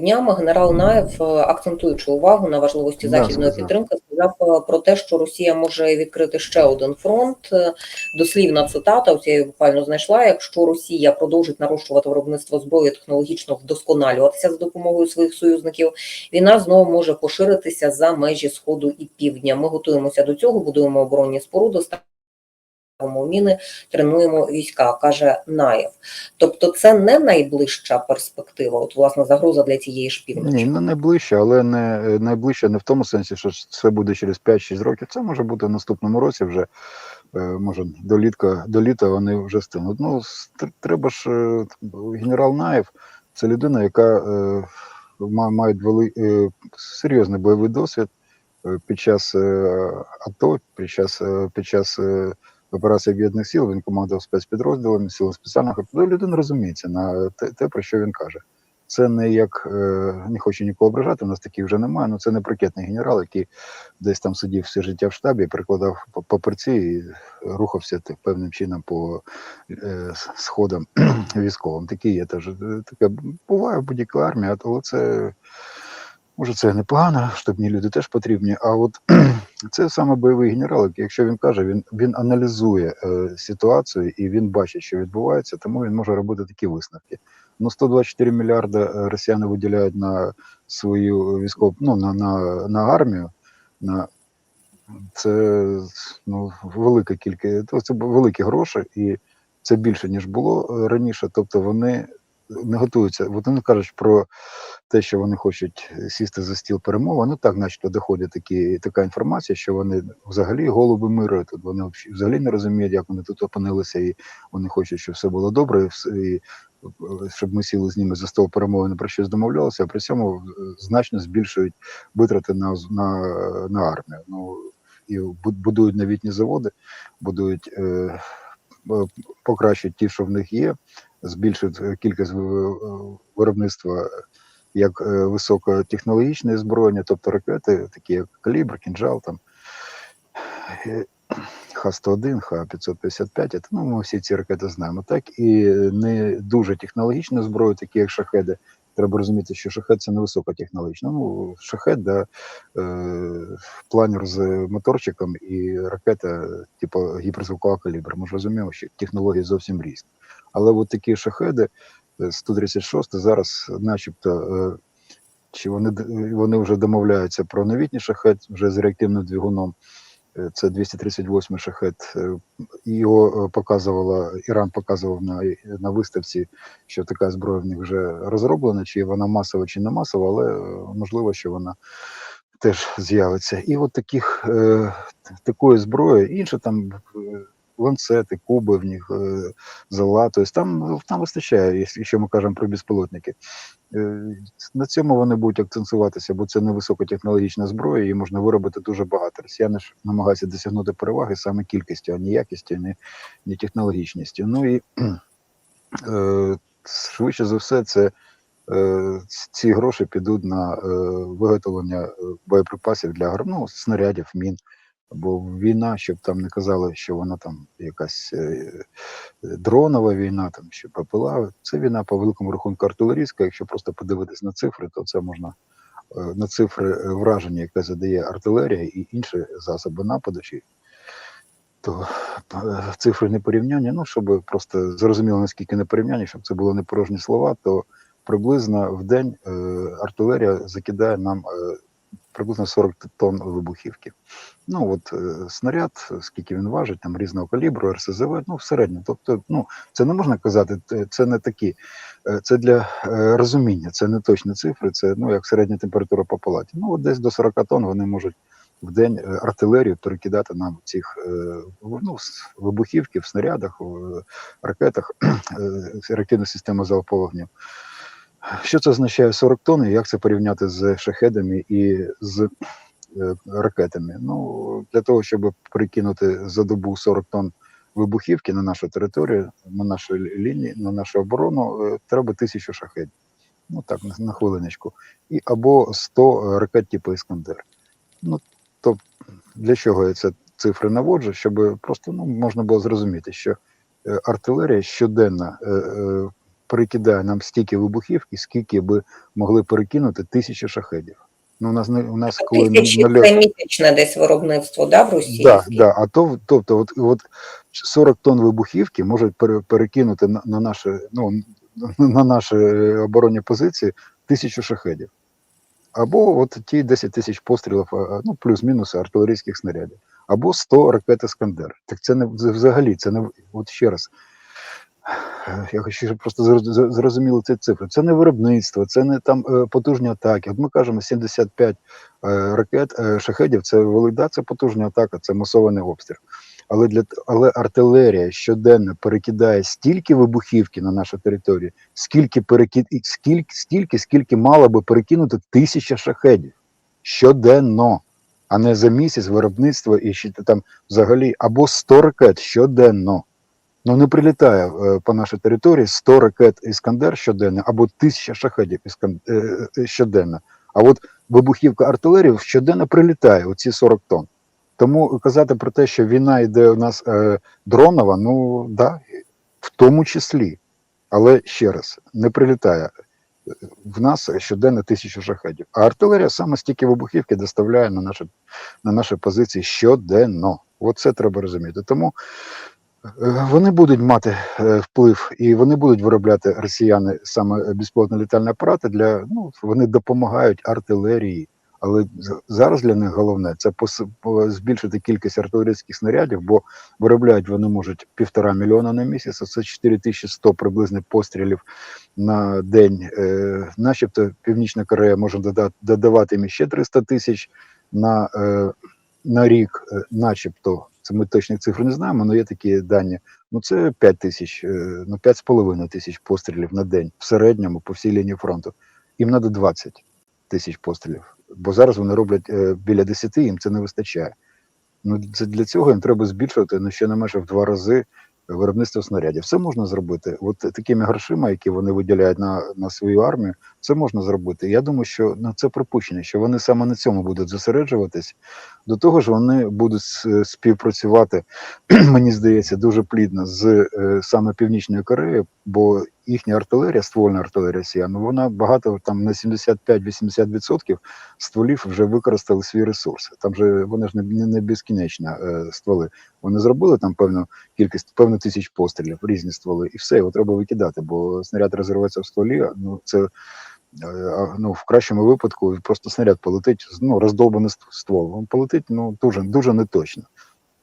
Днями генерал Наєв, е, акцентуючи увагу на важливості західної підтримки, сказав е, про те, що Росія може відкрити ще один фронт. Е, Дослівна цитата, ось я її буквально знайшла. Якщо Росія продовжить нарощувати виробництво зброї, технологічно вдосконалюватися за допомогою своїх союзників, війна знову може поширитися за межі сходу і півдня. Ми готуємося до цього, будуємо оборонні споруди. Міни, тренуємо війська, каже Наєв. Тобто, це не найближча перспектива. От власне загроза для цієї ж півночі. Ні, ну найближче, але не е, найближче не в тому сенсі, що це буде через 5-6 років. Це може бути в наступному році вже. е, Може, до літка, до літа вони вже стигнуть. Ну, треба ж е, генерал Наєв, це людина, яка має вели, серйозний бойовий досвід під час АТО, під час, під час операції об'єднаних сил. Він командував спецпідрозділами сил спеціальних операцій. Людина розуміється на те, те, про що він каже. Це не як е, не хочу нікого ображати, у нас таких вже немає. Ну це не прикетний генерал, який десь там сидів все життя в штабі, прикладав па- папірці і рухався певним чином по е, сходам військовим. Такі є теж. Е, Таке буває в будь-якій армії, але це може це непогано, штабні люди теж потрібні. А от це саме бойовий генерал, якщо він каже, він, він аналізує е, ситуацію і він бачить, що відбувається, тому він може робити такі висновки. Ну, 124 мільярди е, росіяни виділяють на свою військову, ну, на, на, на армію. На, це ну, велика кількість, це великі гроші, і це більше, ніж було раніше. Тобто вони не готуються. От Вони кажуть про те, що вони хочуть сісти за стіл перемови. Ну так, начебто, доходить такі, така інформація, що вони взагалі голуби миру. Тут вони взагалі- не розуміють, як вони тут опинилися, і вони хочуть, щоб все було добре, і, е, щоб ми сіли з ними за стол перемови, не про щось домовлялися, а при цьому е, значно збільшують витрати на, на, на армію. Ну і бу- будують новітні заводи, будують. Е, покращують ті, що в них є, збільшують е, кількість е, виробництва як е, високотехнологічне озброєння, тобто ракети, такі як калібр, кінжал, там е, Х-101, Х-555, це, ну, ми всі ці ракети знаємо, так і не дуже технологічну зброю, такі як шахеди. Треба розуміти, що шахет це не високотехнологічно. Ну, шахет, да, е, планер з моторчиком і ракета, типу гіперзвукового калібру. Ми ж розуміємо, що технології зовсім різні. Але от такі шахеди, е, 136 зараз, начебто, е, чи вони, вони вже домовляються про новітній шахет вже з реактивним двигуном. Е, Це 238 шахет. Е, Його е, показувала, Іран показував на, на виставці, що така зброя в них вже розроблена, чи вона масова, чи не масова, але е, можливо, що вона теж з'явиться. І от таких е, такої зброї, інше там е, ланцети, куби в них, е, зола, тобто там, там вистачає, якщо- ми кажемо про безпілотники. Е, На цьому вони будуть акцентуватися, бо це не високотехнологічна зброя, її можна виробити дуже багато. Росіяни ж намагаються досягнути переваги саме кількістю, а не якістю, не, не технологічністю. Ну і е, швидше за все, це ці гроші підуть на виготовлення боєприпасів для ну, снарядів, мін. Бо війна, щоб там не казали, що вона там якась е, дронова війна, там що ППЛА. Це війна по великому рахунку артилерійська. Якщо просто подивитись на цифри, то це можна е, на цифри е, враження, яке задає артилерія і інші засоби нападу. Чи, то е, цифри не порівняння. Ну, щоб просто зрозуміло, наскільки не порівняння, щоб це було не порожні слова, то приблизно в день е, артилерія закидає нам е, приблизно 40 тонн вибухівки. Ну от е, снаряд, скільки він важить, там різного калібру, РСЗВ, ну в середньому. Тобто, ну це не можна казати, це- не такі, е, це для е, розуміння, це не точні цифри, це ну як середня температура по палаті. Ну от десь до 40 тонн вони можуть в день артилерію перекидати нам цих ну, вибухівки в снарядах, в ракетах, реактивна система залпового вогню. Що це означає 40 тонн і як це порівняти з шахедами і з е, ракетами? Ну, для того, щоб прикинути за добу 40 тонн вибухівки на нашу територію, на нашу лі- лінію, на нашу оборону, е, треба тисячу шахедів. Ну так, на, хвилиночку. І або 100 ракет типу Іскандер. Ну, то для чого я це цифри наводжу? Щоб просто ну, можна було зрозуміти, що е, артилерія щоденно е, е, перекидає нам стільки вибухівки, скільки би могли перекинути тисячі шахедів. Ну, у нас не у нас коли Тисячі нальот- це місячне десь виробництво, да, в Росії? Да, да. А то, тобто, от, от 40 тонн вибухівки можуть пере- перекинути на, на наші, ну, на наші оборонні позиції тисячу шахедів. Або от ті 10 тисяч пострілів, ну, плюс-мінус артилерійських снарядів, або 100 ракет Іскандер. Так це не взагалі, це не от ще раз. Я хочу, щоб просто зроз- зроз- зрозуміли ці цифри. Це не виробництво, це не там е, потужні атаки. От ми кажемо 75 е, ракет е, шахедів. Це вели- це потужна атака, це масований обстріл. Але для але артилерія щоденно перекидає стільки вибухівки на нашу територію, скільки перекид скільки, стільки, скільки мало би перекинути тисяча шахедів щоденно, а не за місяць виробництва і ще там взагалі або 100 ракет щоденно. Ну не прилітає е, по нашій території 100 ракет Іскандер щоденно або 1000 шахедів е, е, щоденно. А от вибухівка артилерії щоденно прилітає, оці 40 тонн. Тому казати про те, що війна йде у нас е, дронова, ну да, в тому числі. Але ще раз, не прилітає. В нас щоденно тисячу шахедів. А артилерія саме стільки вибухівки доставляє на наші, на наші позиції щоденно. От це треба розуміти. Тому вони будуть мати е, вплив і вони будуть виробляти росіяни саме безпілотні літальні апарати для ну вони допомагають артилерії. Але зараз для них головне це збільшити кількість артилерійських снарядів, бо виробляють вони можуть півтора мільйона на місяць, це 4100 приблизно пострілів на день. Е, начебто Північна Корея може дода- додавати їм ще 300 тисяч на, е, на рік, начебто. Це ми точних цифр не знаємо, але є такі дані. Ну це 5 тисяч, е, ну 5,5 тисяч пострілів на день в середньому по всій лінії фронту. Їм треба 20 тисяч пострілів. Бо зараз вони роблять е, біля 10, їм це не вистачає. Ну, це для цього їм треба збільшувати ну, ще не менше в два рази виробництво снарядів. Все можна зробити. От такими грошима, які вони виділяють на, на свою армію, це можна зробити. Я думаю, що ну, це припущення, що вони саме на цьому будуть зосереджуватись. До того ж, вони будуть співпрацювати, мені здається, дуже плідно з е, саме Північною Кореєю, бо їхня артилерія, ствольна артилерія росіян, ну, вона багато там на 75-80% стволів вже використали свій ресурс. Там же вони ж не, не, не безкінечно е, стволи. Вони зробили там певну кількість, певну тисяч пострілів, різні стволи, і все, його треба викидати, бо снаряд розірветься в стволі. Ну це ну, в кращому випадку просто снаряд полетить, ну, роздолбаний ст- ствол. Він полетить ну, дуже, дуже неточно.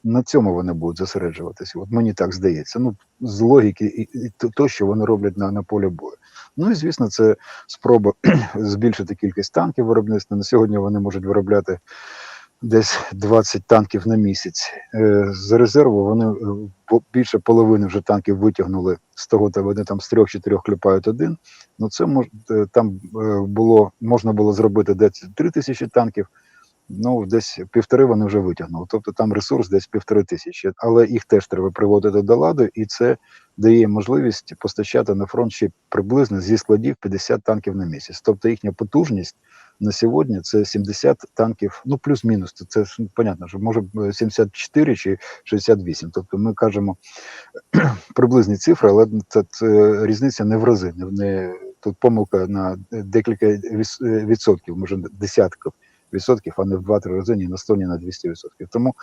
На цьому вони будуть зосереджуватися. От мені так здається. Ну, з логіки і, то, що вони роблять на, на полі бою. Ну і звісно, це спроба збільшити кількість танків виробництва. На сьогодні вони можуть виробляти десь 20 танків на місяць. Е, З резерву вони е, більше половини вже танків витягнули з того, та вони там з трьох-чотирьох кліпають один. Ну це мож, е, там було можна було зробити десь 3 тисячі танків. Ну, десь півтори вони вже витягнули. Тобто там ресурс десь півтори тисячі, але їх теж треба приводити до ладу, і це дає можливість постачати на фронт ще приблизно зі складів 50 танків на місяць. Тобто їхня потужність на сьогодні це 70 танків, ну плюс-мінус. Це, це ж ну, понятно, що може е, 74 чи 68. Тобто ми кажемо приблизні цифри, але це, це різниця не в рази, не, не тут помилка на декілька е, відсотків, може десятків відсотків, а не в 2-3 рази, ні на 100, ні на 200 відсотків. Тому е,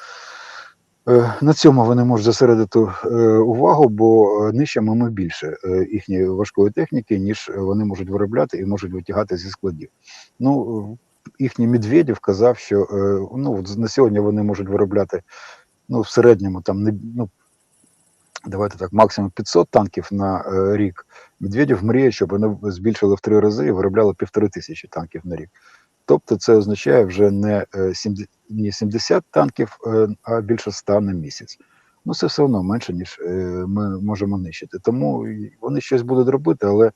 на цьому вони можуть зосередити е, увагу, бо е, нищимо ми більше е, їхньої важкої техніки, ніж вони можуть виробляти і можуть витягати зі складів. Ну, е, їхній Медведєв казав, що е, ну, на сьогодні вони можуть виробляти ну, в середньому там ну, давайте так, максимум 500 танків на е, рік. Медведєв мріє, щоб вони збільшили в три рази і виробляли півтори тисячі танків на рік. Тобто це означає вже не, е, 70, не 70 танків, е, а більше 100 на місяць. Ну, це все одно менше, ніж е, ми можемо нищити. Тому вони щось будуть робити, але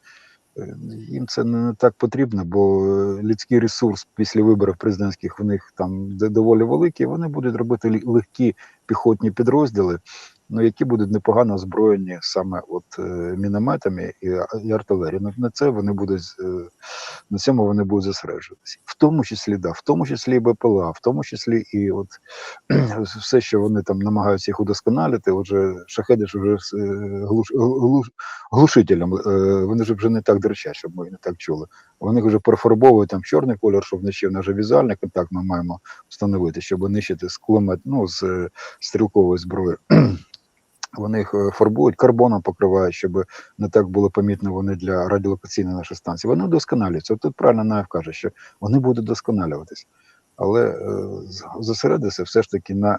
е, їм це не так потрібно, бо людський ресурс після виборів президентських в них там доволі великий. Вони будуть робити легкі піхотні підрозділи, ну які будуть непогано озброєні саме от е, мінометами і, і артилерією. Ну, на це вони будуть е, на цьому вони будуть зосереджуватися. В тому числі, да, в тому числі і БПЛА, в тому числі і от все, що вони там намагаються їх удосконалити. Отже, шахеди ж вже е, глуш, глуш, глушителем, е, вони ж вже не так дрочать, щоб ми не так чули. Вони вже перефарбовують там чорний кольор, щоб вночі в нас візуальний контакт ми маємо встановити, щоб нищити з кулемет, ну, з е, стрілкової зброї. Вони їх е, фарбують, карбоном покривають, щоб не так було помітно вони для радіолокаційної нашої станції. Вони вдосконалюються. Тут правильно Наєв каже, що вони будуть досконалюватись. Але е, зосередитися все ж таки на е,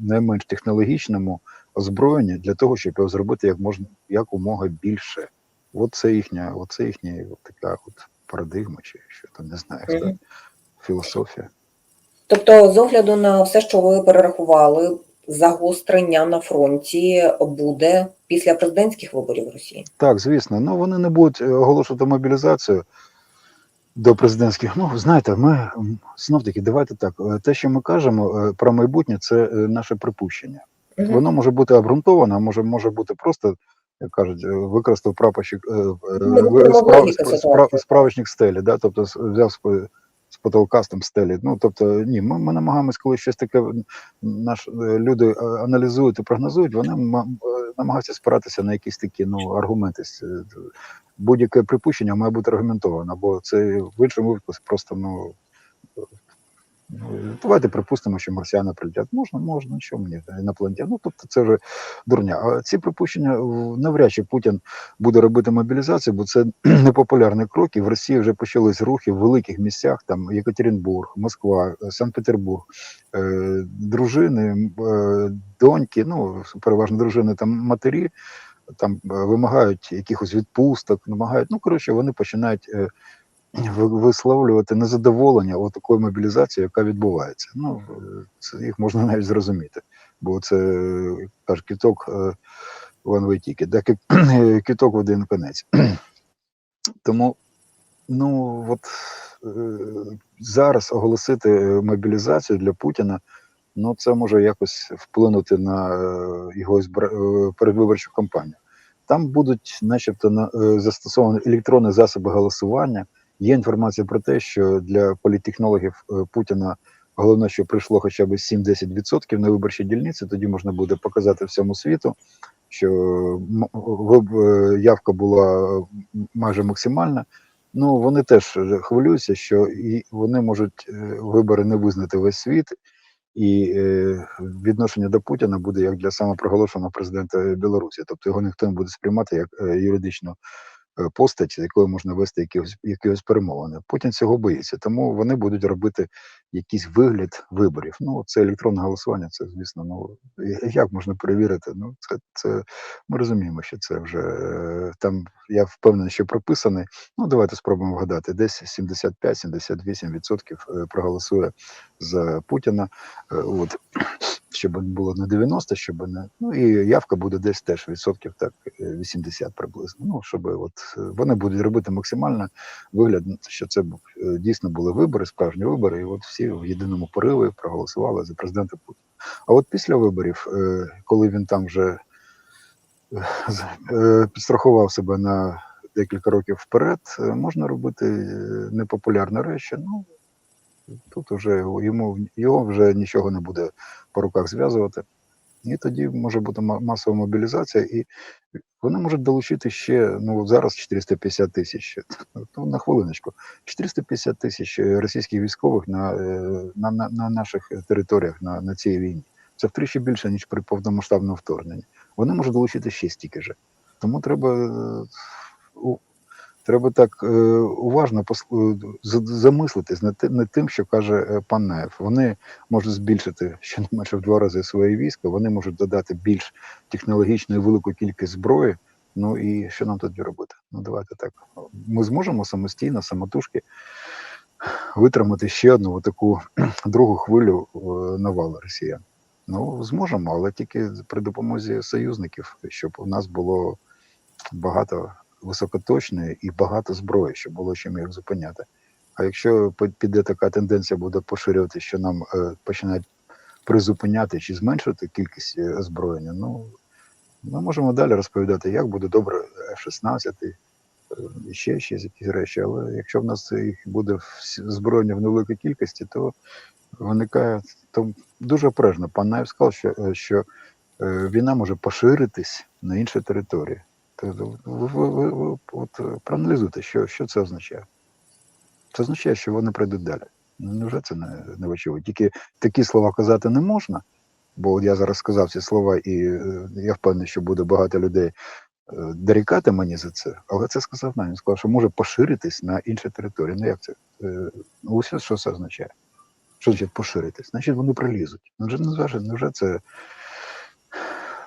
найменш технологічному озброєнні для того, щоб його зробити як можна якомога більше. От це їхня, от це їхня от така от парадигма, чи що там не знаю, Мгм. сказати, філософія. Тобто, з огляду на все, що ви перерахували, загострення на фронті буде після президентських виборів в Росії. Так, звісно. Ну вони не будуть е, оголошувати мобілізацію до президентських. Ну, знаєте, ми знов таки, давайте так. е, Те, що ми кажемо е, про майбутнє, це наше припущення. Мгм. Воно може бути обґрунтоване, а може, може бути просто, як кажуть, використав прапорщик Ну, справочник стелі, да? тобто взяв з, по- потолка там стелі. Ну, тобто, ні, ми, ми намагаємось, коли щось таке наш, е, люди е, аналізують і прогнозують, вони е, намагаються спиратися на якісь такі ну, аргументи. Будь-яке припущення має бути аргументоване, бо це в іншому випадку просто ну. Ну, давайте припустимо, що марсіани прилетять. Можна, можна, що мені інопланетяни. Ну, тобто це вже дурня. А ці припущення навряд чи Путін буде робити мобілізацію, бо це непопулярний крок. І в Росії вже почались рухи в великих місцях, там Єкатеринбург, Москва, Санкт-Петербург, е, дружини, е, доньки, ну переважно дружини там матері. Там е, вимагають якихось відпусток, намагають. Ну коротше, вони починають висловлювати незадоволення от такої мобілізації, яка відбувається. Ну е, це їх можна навіть зрозуміти, бо це е, каже кіток е, one way ticket, так як кіток в один конець. Тому ну от е, зараз оголосити е, мобілізацію для Путіна. Ну, це може якось вплинути на е, його е, передвиборчу кампанію. Там будуть, начебто, е, застосовані електронні засоби голосування. Є інформація про те, що для політтехнологів е, Путіна головне, що прийшло хоча б 7-10% на виборчі дільниці, тоді можна буде показати всьому світу, що е, явка була майже максимальна. Ну, вони теж хвилюються, що і вони можуть е, вибори не визнати весь світ, і відношення до Путіна буде як для самопроголошеного президента Білорусі. Тобто його ніхто не буде сприймати як юридичну е, постать, з якою можна вести якихось, якихось перемовини. Путін цього боїться, тому вони будуть робити якийсь вигляд виборів. Ну, це електронне голосування, це, звісно, ну як можна перевірити? Ну, це, це ми розуміємо, що це вже е, там, я впевнений, що прописаний. Ну, давайте спробуємо вгадати. Десь 75-78% е, проголосує за Путіна. Е, От щоб було не 90, щоб не ну і явка буде десь теж відсотків так е, 80 приблизно. Ну щоб от е, вони будуть робити максимально вигляд, що це е, дійсно були вибори, справжні вибори, і от всі в єдиному пориві проголосували за президента Путіна. А от після виборів, е, коли він там вже е, е, підстрахував себе на декілька років вперед, е, можна робити е, непопулярні речі. Ну тут вже йому його вже нічого не буде по руках зв'язувати. І тоді може бути масова мобілізація, і вони можуть долучити ще ну зараз 450 тисяч. Ну, на хвилиночку, 450 тисяч російських військових на, е, на, на, на наших територіях на, на цій війні. Це втричі більше, ніж при повномасштабному вторгненні. Вони можуть долучити ще стільки же. Тому треба е, Треба так е, уважно пос- е, за- замислитись над тим, що каже е, пан Наєв. Вони можуть збільшити щонайменше в два рази своє військо, вони можуть додати більш технологічну і велику кількість зброї. Ну і що нам тоді робити? Ну давайте так. Ми зможемо самостійно, самотужки витримати ще одну таку другу хвилю е, навали росіян. Ну, зможемо, але тільки при допомозі союзників, щоб у нас було багато високоточної і багато зброї, щоб було чим їх зупиняти. А якщо піде така тенденція буде поширювати, що нам е, починають призупиняти чи зменшувати кількість е, озброєння, ну ми можемо далі розповідати, як буде добре F-16, і ще, ще якісь речі. Але якщо в нас їх буде збройні в невеликій кількості, то виникає то дуже обережно. Пан Наєв сказав, що, е, що е, війна може поширитись на інші території. То ви, от, е, проаналізуйте, що, що це означає. Це означає, що вони прийдуть далі. Невже це не, не очевидно? Тільки такі слова казати не можна, бо я зараз сказав ці слова, і е, я впевнений, що буде багато людей е, дорікати мені за це, але це сказав нам. Він сказав, що може поширитись на інші території. Ну як це? Е, ну, що це означає? Що значить поширитись? Значить, вони прилізуть. Вже невже, невже це.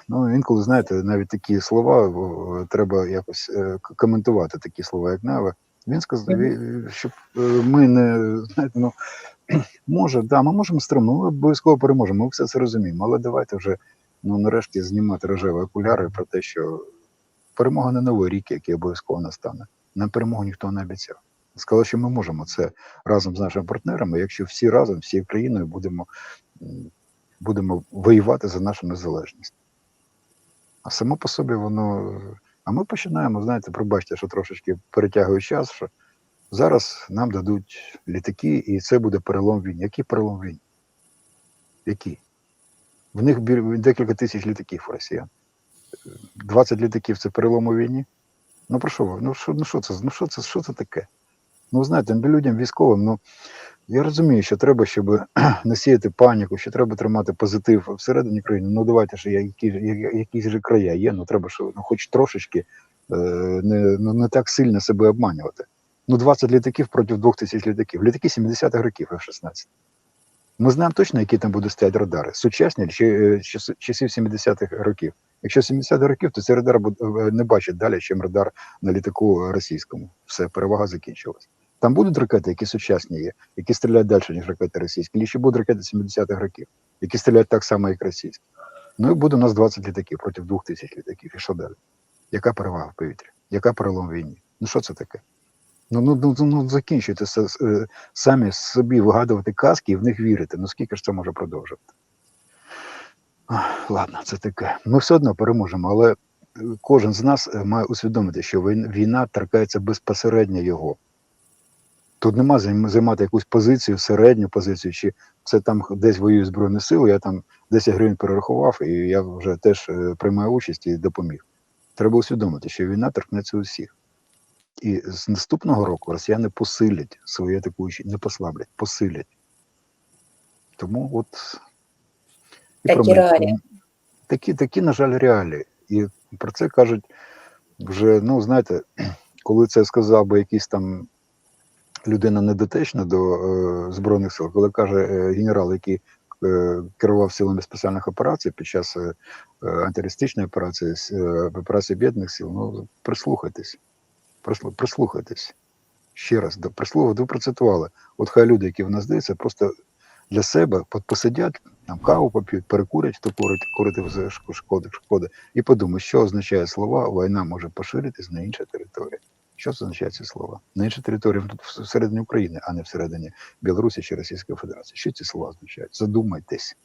Ну, інколи, знаєте, навіть такі слова треба якось е, коментувати такі слова, як Нава. Він сказав, щоб е, ми не знаєте, ну може, да, ми можемо стримати, ми обов'язково переможемо, ми все це розуміємо. Але давайте вже ну нарешті знімати рожеві окуляри про те, що перемога не новий рік, який обов'язково настане. Нам перемогу ніхто не обіцяв. Сказали, що ми можемо це разом з нашими партнерами, якщо всі разом, всією країною будемо, будемо воювати за нашу незалежність. А само по собі воно. А ми починаємо, знаєте, пробачте, що трошечки перетягую час, що зараз нам дадуть літаки, і це буде перелом війни. Який перелом війни? Який? В них декілька тисяч літаків росіян. 20 літаків це перелом у війні. Ну про що? Ну що, ну що це? Ну що це, що це таке? Ну, знаєте, людям військовим, ну я розумію, що треба, щоб не сіяти паніку, що треба тримати позитив всередині країни. Ну давайте ж які, якісь же края є, ну треба ж ну, хоч трошечки е, не, ну, не так сильно себе обманювати. Ну, 20 літаків проти 2000 літаків. Літаки 70-х років F-16. Ми знаємо точно, які там будуть стояти радари. Сучасні чи е, часів 70-х років. Якщо 70-х років, то цей радар е, не бачить далі, ніж радар на літаку російському. Все, перевага закінчилась. Там будуть ракети, які сучасні є, які стріляють далі, ніж ракети російські, чи ще будуть ракети 70-х років, які стріляють так само, як російські. Ну і буде у нас 20 літаків проти 2000 літаків. І що далі? Яка перевага в повітрі? Яка перелом війні? Ну що це таке? Ну, ну, ну, ну, закінчуйте е, самі собі вигадувати казки і в них вірити. Ну скільки ж це може продовжувати? Ладно, це таке. Ми все одно переможемо, але е, кожен з нас е, має усвідомити, що війна торкається безпосередньо його. Тут нема займати якусь позицію, середню позицію, чи це там десь воюють Збройні сили, я там 10 гривень перерахував, і я вже теж е, приймаю участь і допоміг. Треба усвідомити, що війна торкнеться усіх. І з наступного року росіяни посилять свої атакуючі, не послаблять, посилять. Тому от і Такі реалії. Такі, такі, на жаль, реалії. І про це кажуть вже, ну, знаєте, коли це сказав би якийсь там людина недотечна до е, Збройних сил, коли каже е, генерал, який е, керував силами спеціальних операцій під час е, е, антитерористичної операції, е, операції об'єднаних сил, ну прислухайтесь. Прислу- Прислухайтесь. Ще раз, до прислуху, ви процитували. От хай люди, які в нас дивляться, просто для себе посидять, там каву поп'ють, перекурять, хто курить, курити вже шк- шкода, шкода, і подумають, що означає слова, війна може поширитись на інші території. Що це означає ці слова? На інші території всередині України, а не всередині Білорусі чи Російської Федерації. Що ці слова означають? Задумайтесь.